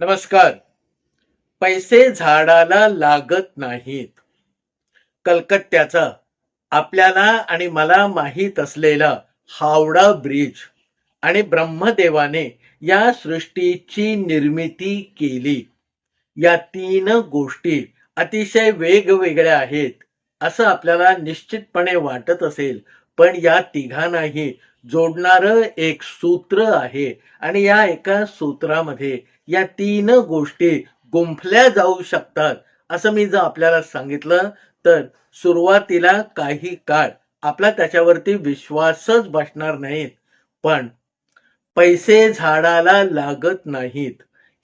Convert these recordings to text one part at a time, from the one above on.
नमस्कार. पैसे झाडाला लागत नाहीत. कलकत्त्याचा आपल्याला आणि मला माहीत असलेला हावडा ब्रिज आणि ब्रह्मदेवाने या सृष्टीची निर्मिती केली. या तीन गोष्टी अतिशय वेगवेगळ्या आहेत असं आपल्याला निश्चितपणे वाटत असेल. पण या तिघांनाही जोडणारं एक सूत्र आहे. आणि या एका सूत्रामध्ये या तीन गोष्टी गुंफल्या जाऊ शकतात असं मी जर आपल्याला सांगितलं तर सुरुवातीला काही काळ आपला त्याच्यावरती विश्वासच बसणार नाहीत. पण पैसे झाडाला लागत नाहीत.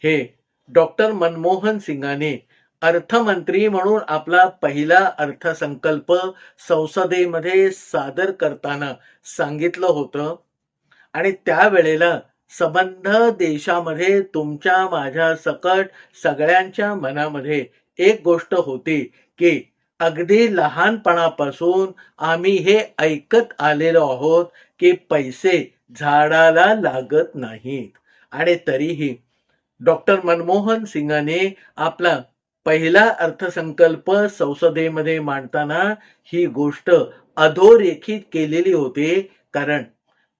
हे डॉक्टर मनमोहन सिंगाने अर्थमंत्री म्हणून आपला पहिला अर्थसंकल्प संसदेमध्ये सादर करताना सांगितलं होतं. आणि त्यावेळेला संबंध देशामध्ये तुमच्या माझ्या सकट सगळ्यांच्या मनामध्ये एक गोष्ट होती की अगदी लहानपणापासून आम्ही हे ऐकत आलेलो आहोत की पैसे झाडाला लागत नाहीत. आणि तरीही डॉक्टर मनमोहन सिंगाने आपला पहिला अर्थसंकल्प संसदेमध्ये मांडताना ही गोष्ट अधोरेखित केलेली होती कारण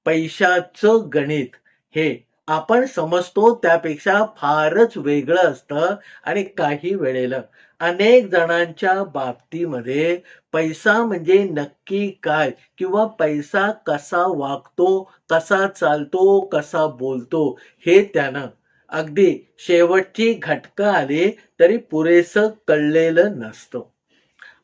पैशाचं गणित हे आपण समजतो त्यापेक्षा फारच वेगळं असतं आणि काही वेळेला अनेक जणांच्या बाबतीमध्ये पैसा म्हणजे नक्की काय किंवा पैसा कसा वागतो कसा चालतो कसा बोलतो हे त्यानं अगदी शेवटची घटका आली तरी पुरेसं कळलेलं नसतं.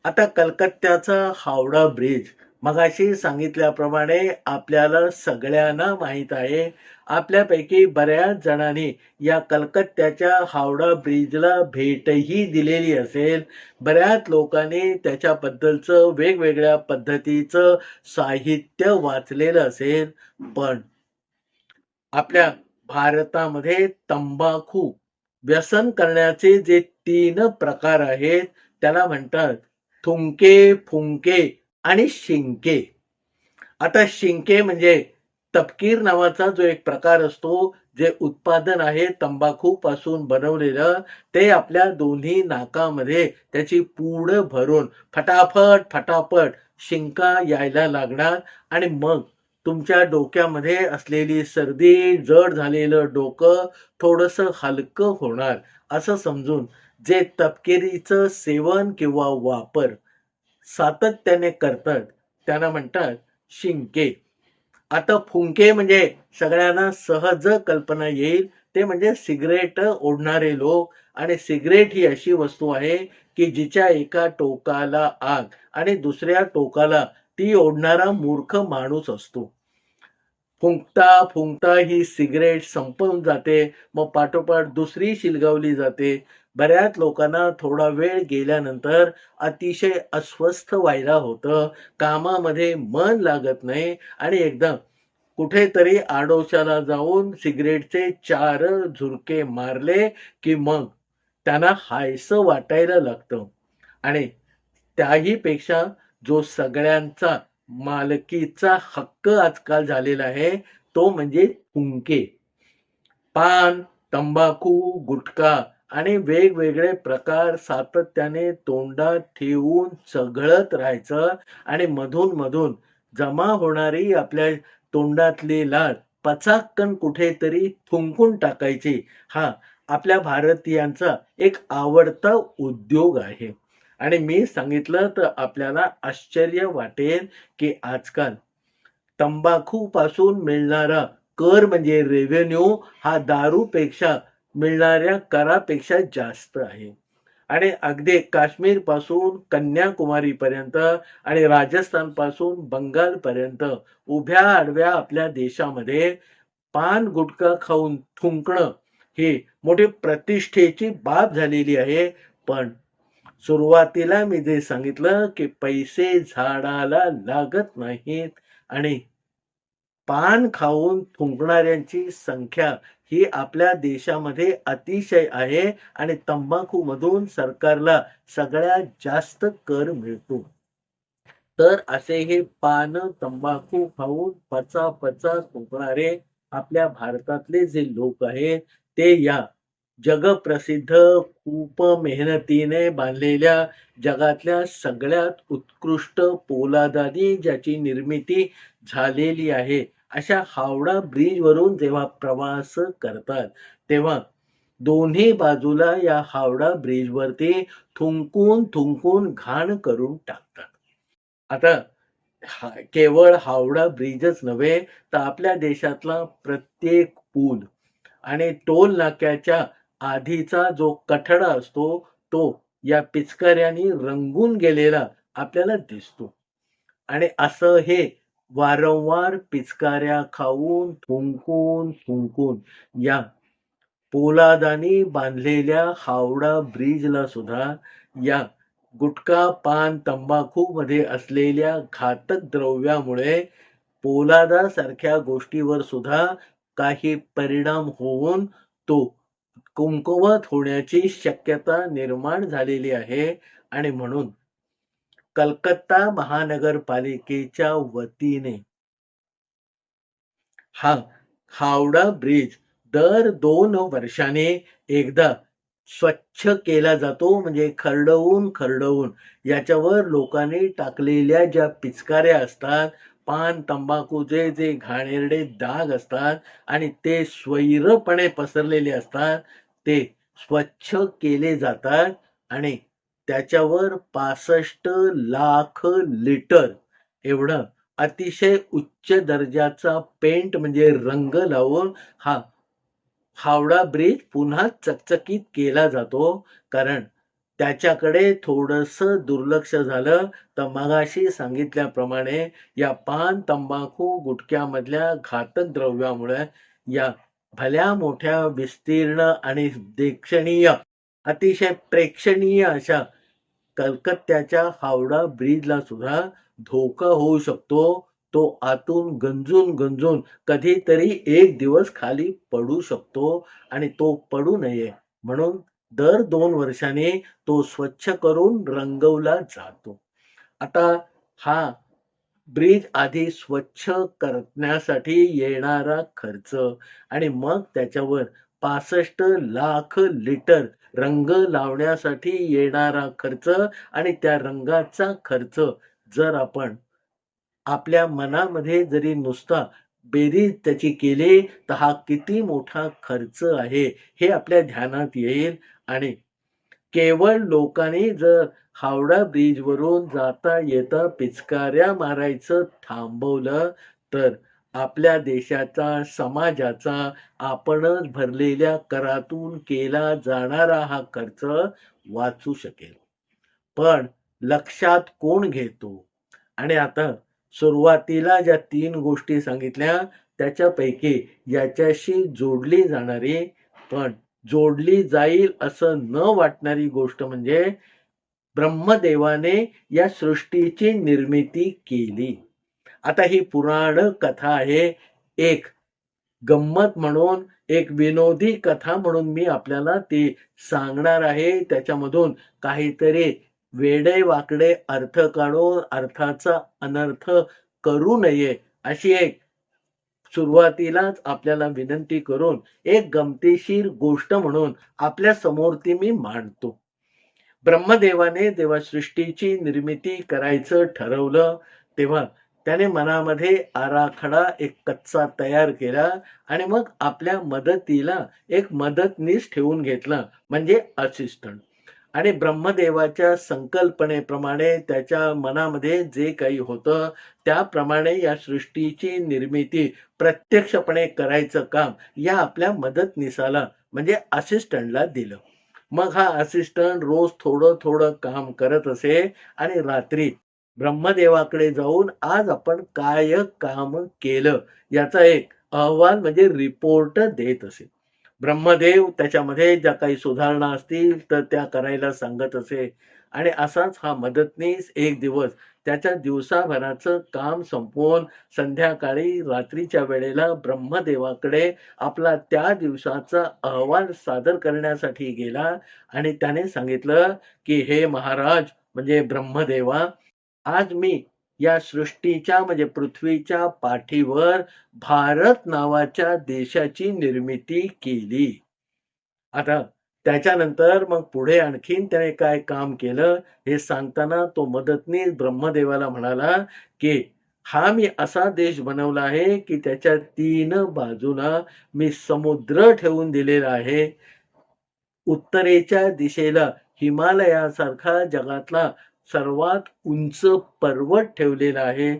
आता कलकत्त्याचा हावडा ब्रिज मगाशी सांगितल्याप्रमाणे आपल्याला सगळ्यांना माहीत आहे. आपल्यापैकी बऱ्याच जणांनी या कलकत्त्याच्या हावडा ब्रिजला भेटही दिलेली असेल. बऱ्याच लोकांनी त्याच्याबद्दलचं वेगवेगळ्या पद्धतीचं साहित्य वाचलेलं असेल. पण आपल्या भारतामध्ये तंबाखू व्यसन करण्याचे जे तीन प्रकार आहेत त्याला म्हणतात थुंके फुंके आणि शिंके. आता शिंके म्हणजे तपकीर नावाचा जो एक प्रकार असतो जे उत्पादन आहे तंबाखू पासून बनवलेलं ते आपल्या दोन्ही नाकामध्ये त्याची पूड भरून फटाफट फटाफट शिंका यायला लागणार आणि मग तुमच्या डोक्यामध्ये असलेली सर्दी जड झालेलं डोकं थोडंसं हलकं होणार असं समजून जे तपकिरीचं सेवन किंवा वापर सातत्याने करतात त्यांना म्हणतात शिंके. आता फुंके म्हणजे सगळ्यांना सहज कल्पना येईल ते म्हणजे सिगरेट ओढणारे लोक. आणि सिगरेट ही अशी वस्तू आहे की जिच्या एका टोकाला आग आणि दुसऱ्या टोकाला ती ओढणारा मूर्ख माणूस असतो. फुंकता फुंकता ही सिगरेट संपवून जाते मग पाठोपाठ दुसरी शिलगावली जाते. बऱ्याच लोकांना थोडा वेळ गेल्यानंतर अतिशय अस्वस्थ व्हायला होतं. कामामध्ये मन लागत नाही आणि एकदम कुठेतरी आडोशाला जाऊन सिगरेटचे चार झुरके मारले की मग त्यांना हायसं वाटायला लागतं. आणि त्याही पेक्षा जो सगळ्यांचा मालकीचा हक्क आजकाल झालेला आहे तो म्हणजे फुंके पान तंबाखू गुटखा आणि वेगवेगळे प्रकार सातत्याने तोंडात ठेवून चघळत राहायचं आणि मधून मधून जमा होणारी आपल्या तोंडातली लाळ पचाक्कन कुठेतरी थुंकून टाकायची. हा आपल्या भारतीयांचा एक आवडता उद्योग आहे. आणि मी सांगितलं तर आपल्याला आश्चर्य वाटेल की आजकाल तंबाखू पासून मिळणारा कर म्हणजे रेव्हेन्यू हा दारूपेक्षा मिळणाऱ्या करापेक्षा जास्त आहे. आणि अगदी काश्मीरपासून कन्याकुमारी पर्यंत आणि राजस्थानपासून बंगाल पर्यंत उभ्या आडव्या आपल्या देशामध्ये पान गुटखा खाऊन थुंकणं ही मोठी प्रतिष्ठेची बाब झालेली आहे. पण सुरुवातीला मी जे सांगितलं की पैसे झाडाला लागत नाहीत आणि पान खाऊन थुंकणाऱ्यांची संख्या ही आपल्या देशामध्ये अतिशय आहे आणि तंबाखू मधून सरकारला सगळ्यात जास्त कर मिळतो. तर असे हे पान तंबाखू खाऊन पचा पचा थुंकणारे आपल्या भारतातले जे लोक आहेत ते या जगप्रसिद्ध खूप मेहनतीने बांधलेल्या जगातल्या सगळ्यात उत्कृष्ट पोलादानी ज्याची निर्मिती झालेली आहे. अशा हावडा ब्रिज वरून जेव्हा प्रवास करतात तेव्हा दोन्ही बाजूला या हावडा ब्रिजवरती थुंकून थुंकून घाण करून टाकतात. आता हा- केवळ हावडा ब्रिजच नव्हे तर आपल्या देशातला प्रत्येक पूल आणि टोल नाक्याच्या आधीचा जो कठडा असतो तो या पिचकऱ्याने रंगून गेलेला आपल्याला दिसतो. आणि असं हे वारंवार पिचकाऱ्या खाऊन थुंकून थुंकून या पोलादानी बांधलेल्या हावडा ब्रिजला सुद्धा या गुटखा पान तंबाखू मध्ये असलेल्या घातक द्रव्यामुळे पोलादासारख्या गोष्टीवर सुद्धा काही परिणाम होऊन तो कुंकवत होण्याची शक्यता निर्माण झालेली आहे आणि म्हणून कलकत्ता महानगरपालिकेच्या वतीने हा हावडा ब्रिज दर दोन वर्षाने एकदा स्वच्छ केला जातो म्हणजे खरडवून खरडवून. याच्यावर लोकांनी टाकलेल्या ज्या पिचकाऱ्या असतात पान तंबाखूचे जे घाणेरडे डाग असतात आणि ते स्वैरपणे पसरलेले असतात ते स्वच्छ केले जातात आणि त्याच्यावर पासष्ट लाख लिटर एवढं अतिशय उच्च दर्जाचा पेंट म्हणजे रंग लावून हा हावडा ब्रिज पुन्हा चकचकीत केला जातो. कारण त्याच्याकडे थोडस दुर्लक्ष झालं. तर मगाशी सांगितल्याप्रमाणे या पान तंबाखू गुटख्यामधल्या घातक द्रव्यामुळे या भल्या मोठ्या विस्तीर्ण आणि देखणीय अतिशय प्रेक्षणीय अशा कलकत्त्याच्या हावडा ब्रिजला सुद्धा धोका होऊ शकतो. तो आतून गंजून गंजून कधीतरी एक दिवस खाली पडू शकतो आणि तो पडू नये. म्हणून दर दोन वर्षाने तो स्वच्छ करून रंगवला जातो. आता हा ब्रिज आधी स्वच्छ करण्यासाठी येणारा खर्च आणि मग त्याच्यावर पासष्ट लाख लिटर रंग लावण्यासाठी येणारा खर्च आणि त्या रंगाचा खर्च जर आपण आपल्या मनामध्ये जरी नुसता बेरीज त्याची केली तर हा किती मोठा खर्च आहे हे आपल्या ध्यानात येईल. आणि केवळ लोकांनी जर हावडा ब्रिज वरून जाता येता पिचकाऱ्या मारायचं थांबवलं तर आपल्या देशाचा समाजाचा आपणच भरलेल्या करातून केला जाणारा हा खर्च वाचू शकेल. पण लक्षात कोण घेतो? आणि आता सुरुवातीला ज्या तीन गोष्टी सांगितल्या त्याच्यापैकी याच्याशी जोडली जाणारी पण जोडली जाईल असं न वाटणारी गोष्ट म्हणजे ब्रह्मदेवाने या सृष्टीची निर्मिती केली. आता ही पुराण कथा आहे एक गंमत म्हणून एक विनोदी कथा म्हणून मी आपल्याला ती सांगणार आहे. त्याच्यामधून काहीतरी वेडे वाकडे अर्थ काढून अर्थाचा अनर्थ करू नये अशी एक सुरुवातीलाच आपल्याला विनंती करून एक गमतीशीर गोष्ट म्हणून आपल्यासमोर ती मी मांडतो. ब्रह्मदेवाने जेव्हा सृष्टीची निर्मिती करायचं ठरवलं तेव्हा त्याने मनामध्ये आराखडा एक कच्चा तयार केला आणि मग आपल्या मदतीला एक मदतनीस ठेवून घेतला म्हणजे असिस्टंट. आणि ब्रह्मदेवाच्या संकल्पनेप्रमाणे त्याच्या मनामध्ये जे काही होतं त्याप्रमाणे या सृष्टीची निर्मिती प्रत्यक्षपणे करायचं काम या आपल्या मदतनीसाला म्हणजे असिस्टंटला दिलं. मग हा असिस्टंट रोज थोडं थोडं काम करत असे आणि रात्री ब्रह्मदेवाकडे जाऊन आज आपण काय काम केलं याचा एक अहवाल म्हणजे रिपोर्ट देत असे. ब्रह्मदेव त्याच्यामध्ये ज्या काही सुधारणा असतील तर त्या करायला सांगत असे. आणि असाच हा मदतनीस एक दिवस त्याच्या दिवसाभराचं काम संपवून संध्याकाळी रात्रीच्या वेळेला ब्रह्मदेवाकडे आपला त्या दिवसाचा अहवाल सादर करण्यासाठी गेला. आणि त्याने सांगितलं की हे महाराज म्हणजे ब्रह्मदेवा आज मी या सृष्टीच्या म्हणजे पृथ्वीच्या पाठीवर भारत नावाच्या देशाची निर्मिती केली. आता त्याच्यानंतर मग पुढे आणखीन त्याने काय काम केलं हे सांगताना तो मदतनीस ब्रह्मदेवाला म्हणाला की हा मी असा देश बनवला आहे की त्याच्या तीन बाजूला मी समुद्र ठेवून दिलेला आहे. उत्तरेच्या दिशेला हिमालयासारखा जगातला सर्वात उंच पर्वत ठेवलेला आहे.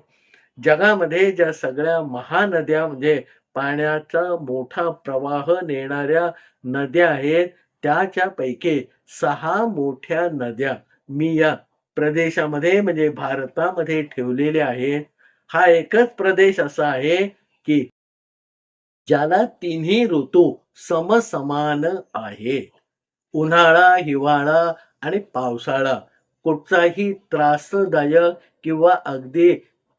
जगामध्ये ज्या सगळ्या महानद्या म्हणजे पाण्याचा मोठा प्रवाह नेणाऱ्या नद्या आहेत त्याच्या पैकी सहा मोठ्या नद्या मी या प्रदेशामध्ये म्हणजे भारतामध्ये ठेवलेल्या आहेत. हा एकच प्रदेश असा आहे की ज्याला तिन्ही ऋतू समसमान आहे उन्हाळा हिवाळा आणि पावसाळा. कुठचाही त्रासदायक किंवा अगदी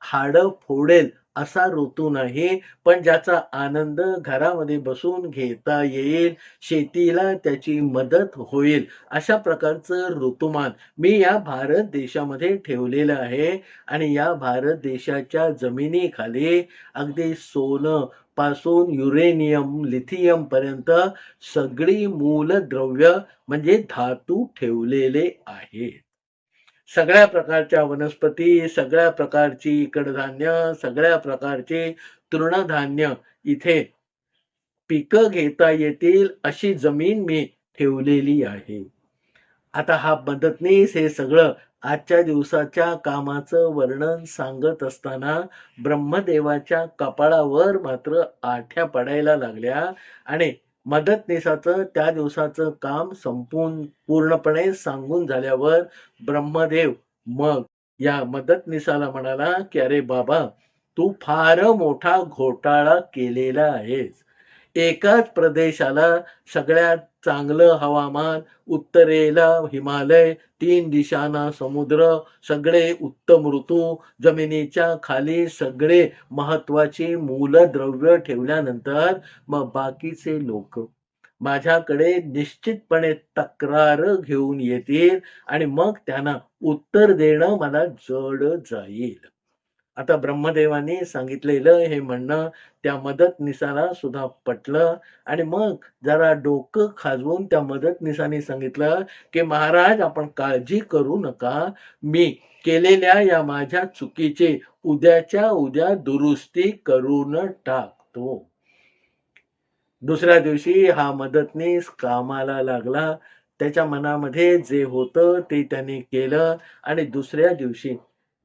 हाड फोडेल असा ऋतू नाही पण ज्याचा आनंद घरामध्ये बसून घेता येईल शेतीला त्याची मदत होईल अशा प्रकारचं ऋतुमान मी या भारत देशामध्ये ठेवलेलं आहे. आणि या भारत देशाच्या जमिनीखाली अगदी सोनं पासून युरेनियम लिथियम पर्यंत सगळी मूलद्रव्य म्हणजे धातू ठेवलेले आहेत. सगळ्या प्रकारच्या वनस्पती सगळ्या प्रकारची कडधान्य सगळ्या प्रकारचे तृणधान्य इथे पिकं घेता येतील अशी जमीन मी ठेवलेली आहे. आता हा मदतनीस हे सगळं आजच्या दिवसाच्या कामाचं वर्णन सांगत असताना ब्रह्मदेवाच्या कपाळावर मात्र आठ्या पडायला लागल्या आणि मदतनीसाचं त्या दिवसाचं काम संपून पूर्णपणे सांगून झाल्यावर ब्रह्मदेव मग या मदतनीसाला म्हणाला की अरे बाबा तू फार मोठा घोटाळा केलेला आहेस. एकाच प्रदेशाला सगळ्यात चांगलं हवामान उत्तरेला हिमालय तीन दिशांना समुद्र सगळे उत्तम ऋतू जमिनीच्या खाली सगळे महत्वाची मूलद्रव्य ठेवल्यानंतर मग बाकीचे लोक. माझ्याकडे निश्चितपणे तक्रार घेऊन येतील आणि मग त्यांना उत्तर देणं मला जड जाईल. आता ब्रह्मदेवाने सांगितलेलं हे म्हणणं त्या मदतनिसाला सुद्धा पटलं. आणि मग जरा डोकं खाजवून त्या मदतनिसाने सांगितलं की महाराज आपण काळजी करू नका. मी केलेल्या या माझ्या चुकीचे उद्याच्या उद्या दुरुस्ती करून टाकतो. दुसऱ्या दिवशी हा मदतनीस कामाला लागला. त्याच्या मनामध्ये जे होतं ते त्याने केलं आणि दुसऱ्या दिवशी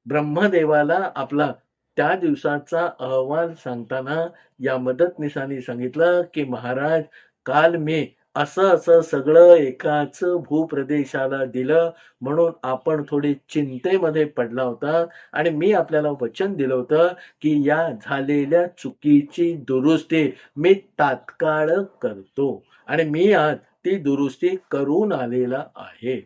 ब्रह्मदेवाला आपला त्या दिवसाचा अहवाल सांगताना या मदतनीसाने सांगितलं की महाराज काल मी असं असं सगळं एकाच भूप्रदेशाला दिलं म्हणून आपण थोडी चिंतेमध्ये पडला होता आणि मी आपल्याला वचन दिलं होतं की या झालेल्या चुकीची दुरुस्ती मी तात्काळ करतो आणि मी आज ती दुरुस्ती करून आलेला आहे.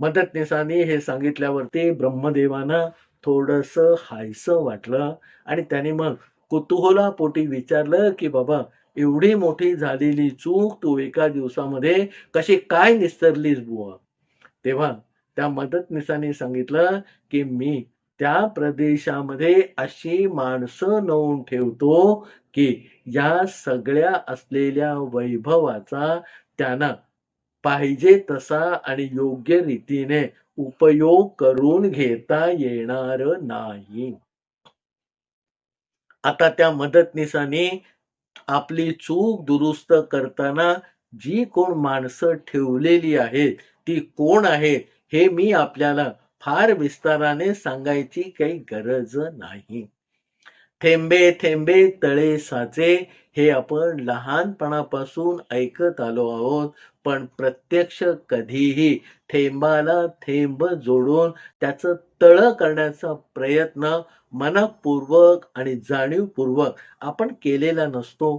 मदतनीसांनी हे सांगितल्यावरती ब्रह्मदेवांना थोडस हायसं वाटलं. आणि त्याने मग कुतूहलापोटी विचारलं की बाबा एवढी मोठी झालेली चूक तू एका दिवसामध्ये कशी काय निस्तरलीस बुवा? तेव्हा त्या मदतनीसाने सांगितलं की मी त्या प्रदेशामध्ये अशी माणसं नवून ठेवतो की या सगळ्या असलेल्या वैभवाचा त्यांना पाहिजे तसा आणि योग्य रीतीने उपयोग करून घेता येणार नाही. आता त्या मदतनीसाने आपली चूक दुरुस्त करताना जी कोण माणसं ठेवलेली आहेत ती कोण आहेत हे मी आपल्याला फार विस्ताराने सांगायची काही गरज नाही. थेंबे थेंबे तळे साचे हे आपण लहानपणापासून ऐकत आलो आहोत. पण प्रत्यक्ष कधीही थेंबाला थेंब जोडून त्याचं तळ करण्याचा प्रयत्न मनपूर्वक आणि जाणीवपूर्वक आपण केलेला नसतो.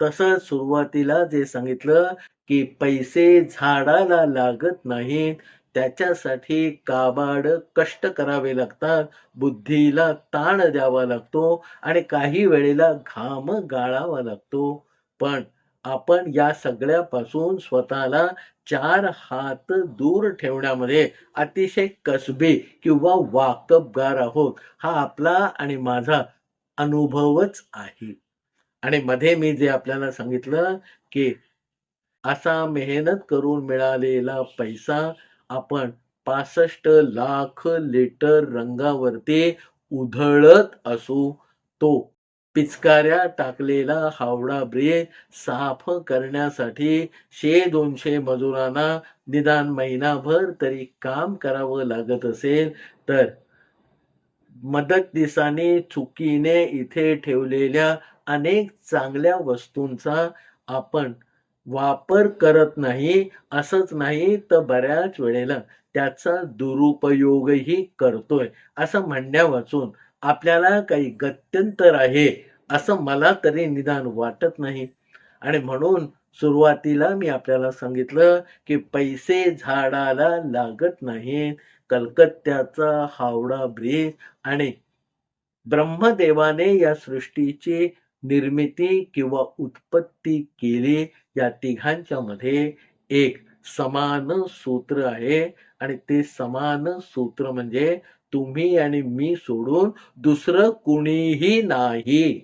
तसंच सुरुवातीला जे सांगितलं की पैसे झाडाला लागत नाहीत त्याच्यासाठी काबाड कष्ट करावे लागतात. बुद्धीला ताण द्यावा लागतो आणि काही वेळेला घाम गाळावा लागतो. पण आपण या सगळ्यापासून स्वतःला चार हात दूर ठेवण्यामध्ये अतिशय कसबे किंवा वाकबगार आहोत. हा आपला आणि माझा अनुभवच आहे. आणि मध्ये मी जे आपल्याला सांगितलं की असा मेहनत करून मिळालेला पैसा आपण पासष्ट लाख लिटर रंगावरती उधळत असू. तो पिचकाऱ्या टाकलेला हावडा ब्रिज साफ करण्यासाठी शे दोनशे मजुरांना निदान महिनाभर तरी काम करावं लागत असेल तर मदतनीसाने चुकीने इथे ठेवलेल्या अनेक चांगल्या वस्तूंचा आपण वापर करत नाही असंच नाही तर बऱ्याच वेळेला त्याचा दुरुपयोगही करतोय. असं म्हणण्या वाचून आपल्याला काही गत्यंतर आहे असं मला तरी निदान वाटत नाही. आणि म्हणून सुरुवातीला मी आपल्याला सांगितलं की पैसे झाडाला लागत नाहीत. कलकत्त्याचा हावडा ब्रिज आणि ब्रह्मदेवाने या सृष्टीची निर्मिती किंवा उत्पत्ती केली या तिघांच्या मध्ये एक समान सूत्र आहे. आणि ते समान सूत्र म्हणजे तुम्ही आणि मी सोडून दुसरं कुणीही नाही.